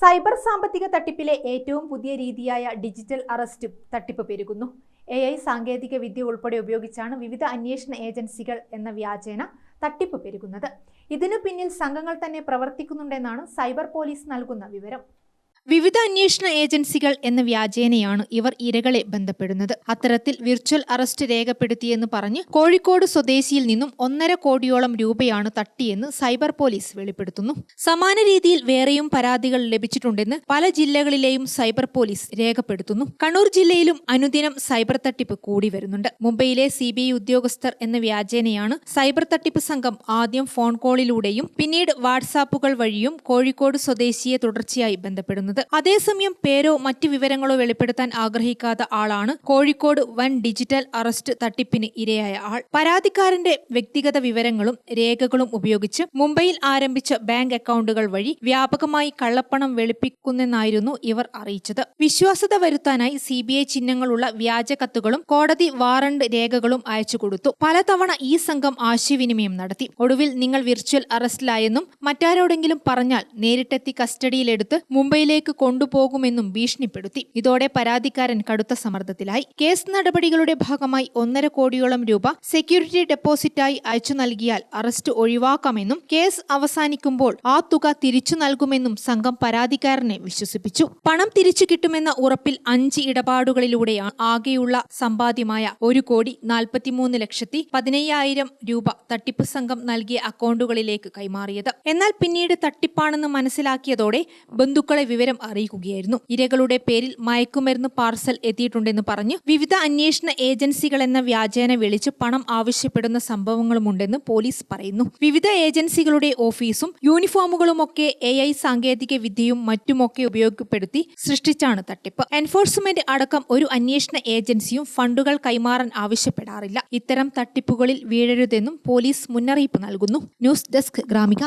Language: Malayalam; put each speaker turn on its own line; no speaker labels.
സൈബർ സാമ്പത്തിക തട്ടിപ്പിലെ ഏറ്റവും പുതിയ രീതിയായ ഡിജിറ്റൽ അറസ്റ്റ് തട്ടിപ്പ് പെരുകുന്നു. എ ഐ സാങ്കേതിക വിദ്യ ഉൾപ്പെടെ ഉപയോഗിച്ചാണ് വിവിധ അന്വേഷണ ഏജൻസികൾ എന്ന വ്യാജേന തട്ടിപ്പ് പെരുകുന്നത്. ഇതിനു പിന്നിൽ സംഘങ്ങൾ തന്നെ പ്രവർത്തിക്കുന്നുണ്ടെന്നാണ് സൈബർ പോലീസ് നൽകുന്ന വിവരം. വിവിധ അന്വേഷണ ഏജൻസികൾ എന്ന വ്യാജേനയാണ് ഇവർ ഇരകളെ ബന്ധപ്പെടുന്നത്. അത്തരത്തിൽ വിർച്വൽ അറസ്റ്റ് രേഖപ്പെടുത്തിയെന്ന് പറഞ്ഞ് കോഴിക്കോട് സ്വദേശിയിൽ നിന്നും ഒന്നര കോടിയോളം രൂപയാണ് തട്ടിയെന്ന് സൈബർ പോലീസ് വെളിപ്പെടുത്തുന്നു. സമാന രീതിയിൽ വേറെയും പരാതികൾ ലഭിച്ചിട്ടുണ്ടെന്ന് പല ജില്ലകളിലെയും സൈബർ പോലീസ് രേഖപ്പെടുത്തുന്നു. കണ്ണൂർ ജില്ലയിലും അനുദിനം സൈബർ തട്ടിപ്പ് കൂടി വരുന്നുണ്ട്. മുംബൈയിലെ സി ഉദ്യോഗസ്ഥർ എന്ന വ്യാജേനയാണ് സൈബർ തട്ടിപ്പ് സംഘം ആദ്യം ഫോൺ കോളിലൂടെയും പിന്നീട് വാട്സാപ്പുകൾ വഴിയും കോഴിക്കോട് സ്വദേശിയെ തുടർച്ചയായി ബന്ധപ്പെടുന്നത്. അതേസമയം പേരോ മറ്റ് വിവരങ്ങളോ വെളിപ്പെടുത്താൻ ആഗ്രഹിക്കാത്ത ആളാണ് കോഴിക്കോട് വൻ ഡിജിറ്റൽ അറസ്റ്റ് തട്ടിപ്പിന് ഇരയായ ആൾ. പരാതിക്കാരന്റെ വ്യക്തിഗത വിവരങ്ങളും രേഖകളും ഉപയോഗിച്ച് മുംബൈയിൽ ആരംഭിച്ച ബാങ്ക് അക്കൗണ്ടുകൾ വഴി വ്യാപകമായി കള്ളപ്പണം വെളുപ്പിക്കുന്നെന്നായിരുന്നു ഇവർ അറിയിച്ചത്. വിശ്വാസത വരുത്താനായി സി ബി ഐ ചിഹ്നങ്ങളുള്ള വ്യാജ കത്തുകളും കോടതി വാറണ്ട് രേഖകളും അയച്ചു കൊടുത്തു. പലതവണ ഈ സംഘം ആശയവിനിമയം നടത്തി. ഒടുവിൽ നിങ്ങൾ വിർച്വൽ അറസ്റ്റിലായെന്നും മറ്റാരോടെങ്കിലും പറഞ്ഞാൽ നേരിട്ടെത്തി കസ്റ്റഡിയിലെടുത്ത് മുംബൈയിലേക്ക് കൊണ്ടുപോകുമെന്നും ഭീഷണിപ്പെടുത്തി. ഇതോടെ പരാതിക്കാരൻ കടുത്ത സമ്മർദ്ദത്തിലായി. കേസ് നടപടികളുടെ ഭാഗമായി ഒന്നര കോടിയോളം രൂപ സെക്യൂരിറ്റി ഡെപ്പോസിറ്റായി അയച്ചു നൽകിയാൽ അറസ്റ്റ് ഒഴിവാക്കാമെന്നും കേസ് അവസാനിക്കുമ്പോൾ ആ തുക തിരിച്ചു നൽകുമെന്നും സംഘം പരാതിക്കാരനെ വിശ്വസിപ്പിച്ചു. പണം തിരിച്ചു കിട്ടുമെന്ന ഉറപ്പിൽ അഞ്ച് ഇടപാടുകളിലൂടെയാണ് ആകെയുള്ള സമ്പാദ്യമായ ഒരു കോടി നാൽപ്പത്തിമൂന്ന് ലക്ഷത്തി പതിനയ്യായിരം രൂപ തട്ടിപ്പ് സംഘം നൽകിയ അക്കൗണ്ടുകളിലേക്ക് കൈമാറിയത്. എന്നാൽ പിന്നീട് തട്ടിപ്പാണെന്ന് മനസ്സിലാക്കിയതോടെ ബന്ധുക്കളെ വിവരം അറിയിക്കുകയായിരുന്നു. ഇരകളുടെ പേരിൽ മയക്കുമരുന്ന് പാർസൽ എത്തിയിട്ടുണ്ടെന്ന് പറഞ്ഞു. വിവിധ അന്വേഷണ ഏജൻസികൾ എന്ന വ്യാജേന വിളിച്ച് പണം ആവശ്യപ്പെടുന്ന സംഭവങ്ങളുമുണ്ടെന്ന് പോലീസ് പറയുന്നു. വിവിധ ഏജൻസികളുടെ ഓഫീസും യൂണിഫോമുകളുമൊക്കെ എ ഐ സാങ്കേതിക വിദ്യയും മറ്റുമൊക്കെ ഉപയോഗപ്പെടുത്തി സൃഷ്ടിച്ചാണ് തട്ടിപ്പ്. എൻഫോഴ്സ്മെന്റ് അടക്കം ഒരു അന്വേഷണ ഏജൻസിയും ഫണ്ടുകൾ കൈമാറാൻ ആവശ്യപ്പെടാറില്ല. ഇത്തരം തട്ടിപ്പുകളിൽ വീഴരുതെന്നും പോലീസ് മുന്നറിയിപ്പ് നൽകുന്നു. News desk Gramika.